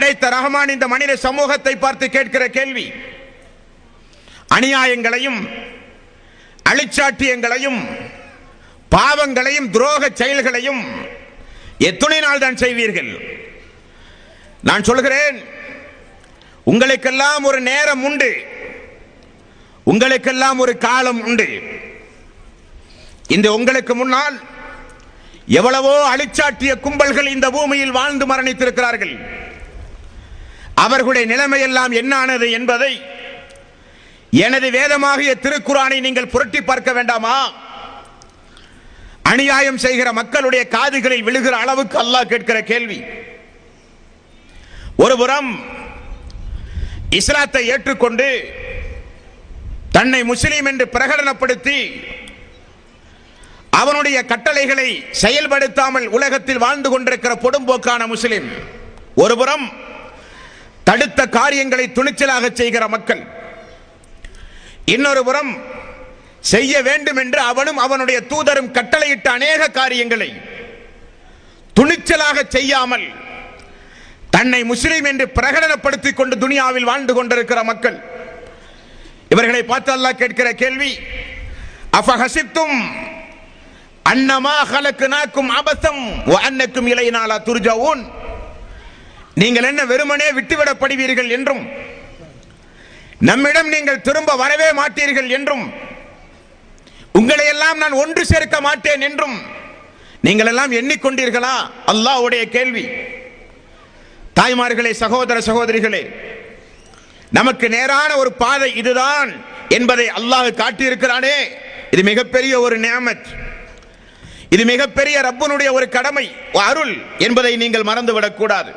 படைத்த ரஹமான் இந்த மனித சமூகத்தை பார்த்து கேட்கிற கேள்வி. அநியாயங்களையும் அழிச்சாட்டியங்களையும் பாவங்களையும் துரோக செயல்களையும் எத்தனை நாள் தான் செய்வீர்கள். நான் சொல்கிறேன் உங்களுக்கெல்லாம் ஒரு நேரம் உண்டு. உங்களுக்கெல்லாம் ஒரு காலம் உண்டு. இந்த உங்களுக்கு முன்னால் எவ்வளவோ அழிச்சாட்டிய கும்பல்கள் இந்த பூமியில் வாழ்ந்து மரணித்திருக்கிறார்கள். அவர்களுடைய நிலைமையெல்லாம் என்னானது என்பதை எனது வேதமாகிய திருக்குறானை நீங்கள் புரட்டி பார்க்க வேண்டாமா? அநியாயம் செய்கிற மக்களுடைய காதுகளில் விழுகிற அளவுக்கு அல்லாஹ் கேட்கிற கேள்வி. ஒருபுறம் இஸ்லாத்தை ஏற்றுக்கொண்டு தன்னை முஸ்லீம் என்று பிரகடனப்படுத்தி அவனுடைய கட்டளைகளை செயல்படுத்தாமல் உலகத்தில் வாழ்ந்து கொண்டிருக்கிற பொடும்போக்கான முஸ்லிம். ஒருபுறம் தடுத்த காரியங்களை துணிச்சலாக செய்கிற மக்கள். இன்னொரு புறம் செய்ய வேண்டும் என்று அவனும் அவனுடைய தூதரும் கட்டளையிட்ட அநேக காரியங்களை துணிச்சலாக செய்யாமல் தன்னை முஸ்லீம் என்று பிரகடனப்படுத்திக் கொண்டு துனியாவில் வாழ்ந்து கொண்டிருக்கிற மக்கள். இவர்களை பார்த்து அல்லாஹ் கேட்கிற கேள்வி அஃபஹசித்தும் அன்னமா ஹலக்குனாக்கும் அபசம் அன்னக்கும் இலையினாலா துர்ஜவுன்? நீங்கள் என்ன வெறுமனே விட்டுவிடப்படுவீர்கள் என்றும் நம்மிடம் நீங்கள் திரும்ப வரவே மாட்டீர்கள் என்றும் உங்களை எல்லாம் நான் ஒன்று சேர்க்க மாட்டேன் என்றும் நீங்கள் எல்லாம் எண்ணிக்கொண்டீர்களா? அல்லாஹ்வுடைய கேள்வி. தாய்மார்களே சகோதர சகோதரிகளே நமக்கு நேரான ஒரு பாதை இதுதான் என்பதை அல்லாஹ் காட்டியிருக்கிறானே. இது மிகப்பெரிய ஒரு நியமத். இது மிகப்பெரிய ரப்பனுடைய ஒரு கடமை அருள் என்பதை நீங்கள் மறந்துவிடக் கூடாது